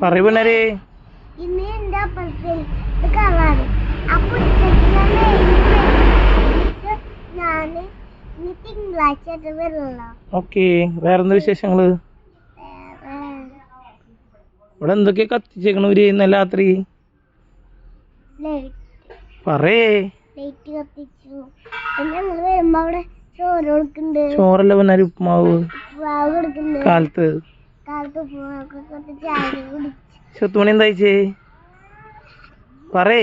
പറയൂ പൊന്നാരേ ഇന്ന് എന്റെ അപ്പഴത്തിൽ ഇത് കാണാറ് അപ്പൊ ഞാൻ എഴുതി വെച്ചിട്ട് ഞാൻ ഇനി തിങ്കളാഴ്ച ആയിട്ട് വരുള്ളൂ ഓക്കെ വേറെന്താ വിശേഷങ്ങൾ? ഇവിടെ എന്തൊക്കെ കത്തിച്ചേക്കണ ഒരു ഇന്നലെ രാത്രി? പറയേ. പിന്നെ ചോറല്ല പൊന്നാരി ഉപ്പുമാവ്? കാലത്ത്. ചെത്തുമണി എന്തായിച്ചേ പറേ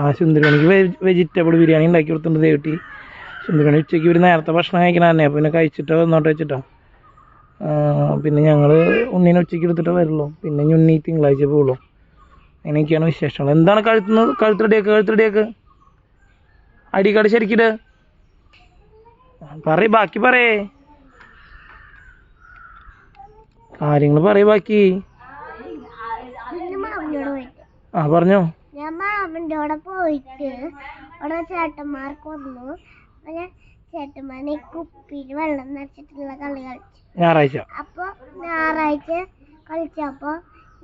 ആ സുന്ദരമണിക്ക് വെജിറ്റബിൾ ബിരിയാണി ഉണ്ടാക്കി കൊടുത്തിട്ടുണ്ട് ദേവട്ടി സുന്ദരമണി ഉച്ചയ്ക്ക് ഒരു നേരത്തെ ഭക്ഷണം കഴിക്കണ തന്നെ. പിന്നെ കഴിച്ചിട്ടോ എന്നോട്ട് വെച്ചിട്ടോ. പിന്നെ ഞങ്ങൾ ഉണ്ണീനെ ഉച്ചയ്ക്ക് എടുത്തിട്ടേ വരുള്ളൂ. പിന്നെ ഉണ്ണി തിങ്കളാഴ്ച പോകുള്ളൂ. അങ്ങനെയൊക്കെയാണ് വിശേഷങ്ങൾ. എന്താണ് കഴുത്തുന്നത് കഴുത്തടിയൊക്കെ കഴുത്തടിയൊക്കെ അടിക്കാട് ശരിക്കിട്. പറയ് ബാക്കി പറയേ. കാര്യങ്ങൾ പറയ ബാക്കി. ആ പറഞ്ഞോ. ഞാൻ മാമന്റെ പോയിട്ട് അവിടെ ചേട്ടന്മാർക്ക് വന്നു. അപ്പൊ ഞാൻ ചേട്ടന്മാരെ കുപ്പിയിൽ വെള്ളം നിറച്ചിട്ടുള്ള കളി കളിച്ചു. ഞായറാഴ്ച. അപ്പൊ ഞായറാഴ്ച കളിച്ചപ്പോ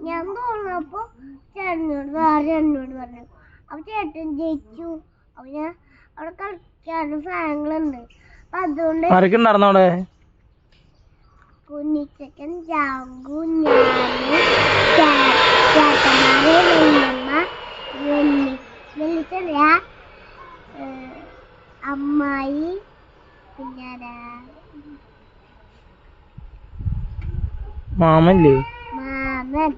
ഞാൻ തോന്നപ്പോ ചേട്ടനോട് വേറെ ചേട്ടനോട് പറഞ്ഞു. അപ്പൊ ചേട്ടൻ ജയിച്ചു. അപ്പൊ ഞാൻ അവിടെ കളിക്കാനും സാധനങ്ങളുണ്ട്. അപ്പൊ അതുകൊണ്ട് ആരൊക്കെ അവിടെ? കുഞ്ഞിച്ചക്കൻ ജാങ്കു ഞാൻ ചേട്ടന്മാര് വല്യമ്മ വെല്ലി വെല്ലിച്ചറിയ അമ്മായി പിന്നെ? മാമല്ലേ? മാമൻ.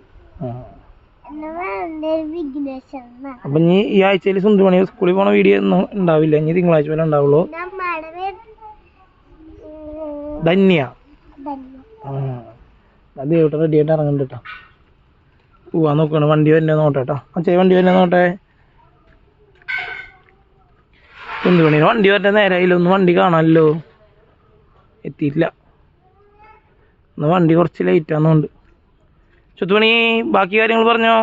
അപ്പൊ നീ ഈ ആഴ്ചയിൽ സുന്ദരമണി സ്കൂളിൽ പോണ വീഡിയോ ഒന്നും ഉണ്ടാവില്ല. ഇനി തിങ്കളാഴ്ച വരെ ഉണ്ടാവുള്ളൂ. ധന്യ. ഇവിടെ റെഡി ആയിട്ട് ഇറങ്ങണ്ട കേട്ടോ പോവാൻ നോക്കണം. വണ്ടി വന്നെ നോട്ടെ കേട്ടോ അച്ഛേ വണ്ടി വന്നെ നോട്ടെ സുന്ദരമണിന് വണ്ടി വരട്ടെ നേരായില്ല. ഒന്നും വണ്ടി കാണാമല്ലോ എത്തിയിട്ടില്ല. ഒന്ന് വണ്ടി കുറച്ച് ലേറ്റ് ആണെന്നുണ്ട്. ചുത്തുമണി ബാക്കി കാര്യങ്ങൾ പറഞ്ഞോ?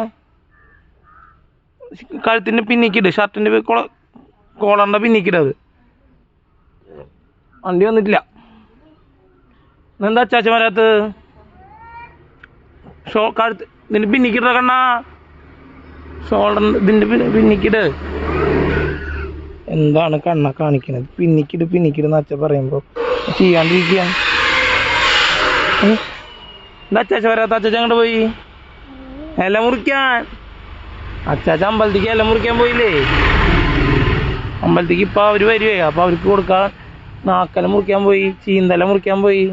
കഴുത്തിന്റെ പിന്നിക്കിട് ഷർട്ടിന്റെ കോള കോളറിന്റെ പിന്നിക്കിട് അത്. വണ്ടി വന്നിട്ടില്ല. എന്താ അച്ചാച്ച വരാത്ത് ഷോ കഴുത്ത് ഇതിന്റെ പിന്നിക്കിട കണ്ണാ. ഷോൾഡർ ഇതിന്റെ പിന്നിക്കിട്. എന്താണ് കണ്ണ കാണിക്കണത്? പിന്നിക്കിട് പിന്നിക്കിട് എന്ന് അച്ഛ പറയുമ്പോൾ ചെയ്യാണ്ടിരിക്കുക എന്താ അച്ചാച്ച വരാത്ത അച്ചാച്ച അങ്ങോട്ട് പോയി? ഇല മുറിക്കാൻ. അച്ചാച്ച അമ്പലത്തേക്ക് ഇല മുറിക്കാൻ പോയില്ലേ? അമ്പലത്തേക്ക് ഇപ്പൊ അവർ വരുവേ. അപ്പൊ അവർക്ക് കൊടുക്കാൻ നാക്കല മുറിക്കാൻ പോയി ചീന്തല മുറിക്കാൻ പോയി.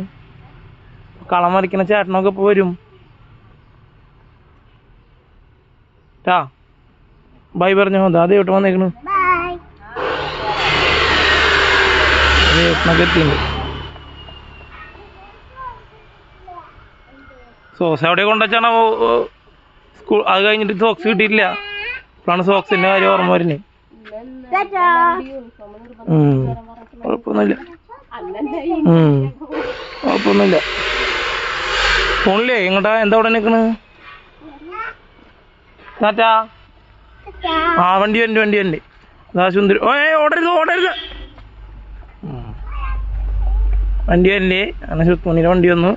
കളം വരയ്ക്കണ ചേട്ടനൊക്കെ ഇപ്പൊ വരും. ടാ ബൈ പറഞ്ഞോ. അതാ ദേവട്ട് വന്നേക്കണ്. ബൈ ദേവട്ടനൊക്കെ എത്തിയിട്ടുണ്ട് സോക്സ് എവിടെ കൊണ്ടുവച്ചാണോ സ്കൂൾ അത് കഴിഞ്ഞിട്ട് സോക്സ് കിട്ടിയിട്ടില്ല. ഇപ്പോഴാണ് സോക്സിന്റെ കാര്യം ഓർമ്മ വരുന്നത് ഉം. കുഴപ്പമൊന്നുമില്ല. കുഴപ്പമൊന്നുമില്ല. ഫോണിലേ എങ്ങോട്ടാ എന്താ അവിടെ നിൽക്കണ് ടാറ്റാ ആ വണ്ടി വണ്ടി വണ്ടി വണ്ടി അതാ സുന്ദരി. ഓ ഓടരുത് ഓടരുത്. വണ്ടി വണ്ടി അങ്ങനെ സുത്തുമണിയുടെ വണ്ടി വന്നു.